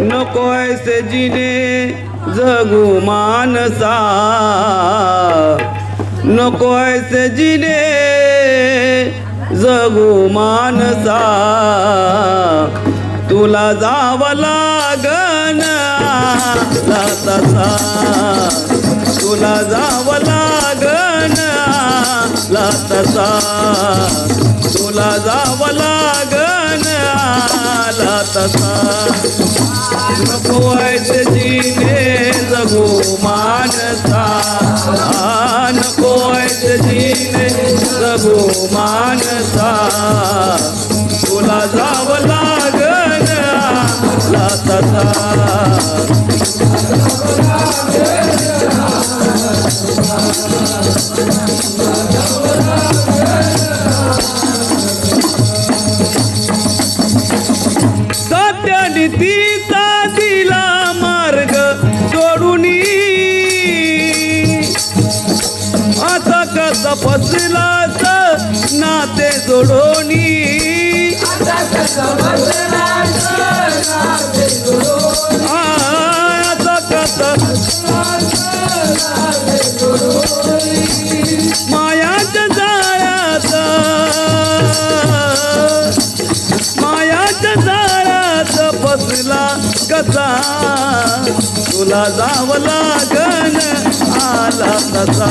नको ऐसे जिने जगू मानसा। नको ऐसे जिने जगू मानसा। तुला जावं लागन तसा तुला जावं लागन तसा तुला जावं लागन झाला तसा. नको व्हायचे जीने जगू मानसा. आ, नको व्हायचे जीने जगू मानसा. तुला जावं लागला तसा. फसलाच नाते जोडोनी. मायाच्या मायाच्या जाळ्यात कसा? तुला जावं लागन आला तसा.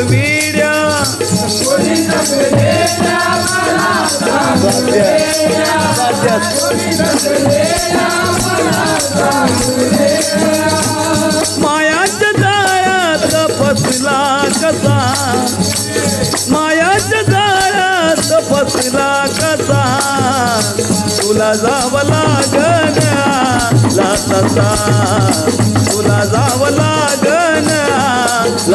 विड्या. मायाच्या जाळ्यात फसला कसा? मायाच्या जाळ्यात फसला कसा? तुला जावं लागन ला तुला जावं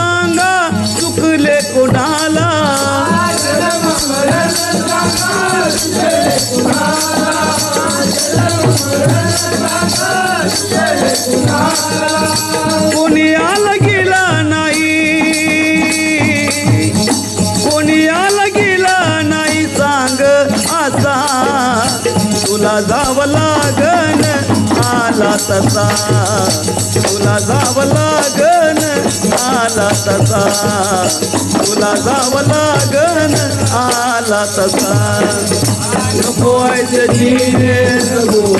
सांगा चुकले कोणाला? कोणी आला गेला नाही. कोणी आला गेला नाही सांग आता तुला जावं लागन आला तसा. तुला जावं लागन आला तसा. तुला जावं लागन आला तसा. नको व्हायचं जिने जगू.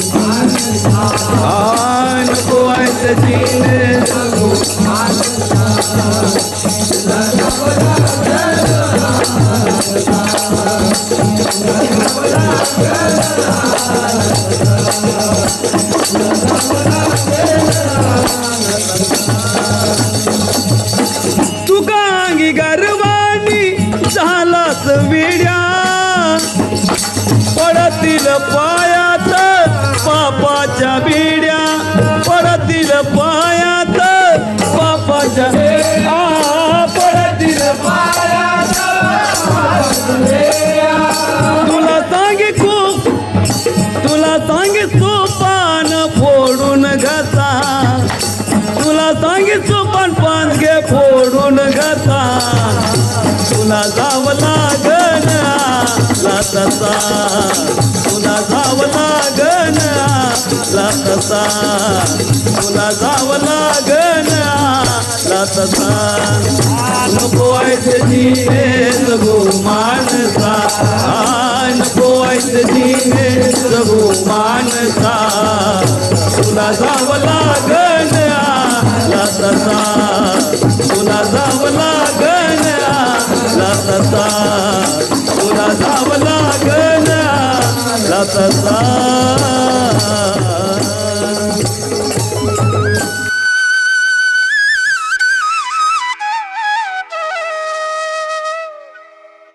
नको व्हायचं जिने जगू. you. पडतील पायात पापाच्या बिड्या पडतील पायात पापाच्या पडतील तुला तुला पान फोडून तुला घे फोडून घासा. तुला जावं तसा तुला जावं लागन आला तसा? तुला जावं लागन आला तसा? नको व्हायचे जिने जगू मानसा नको व्हायचे जिने जगू मानसा तुला जावं लागन आला तसा? तुला जावं लागन आला तसा? लाथा जावं लागला लाथा जा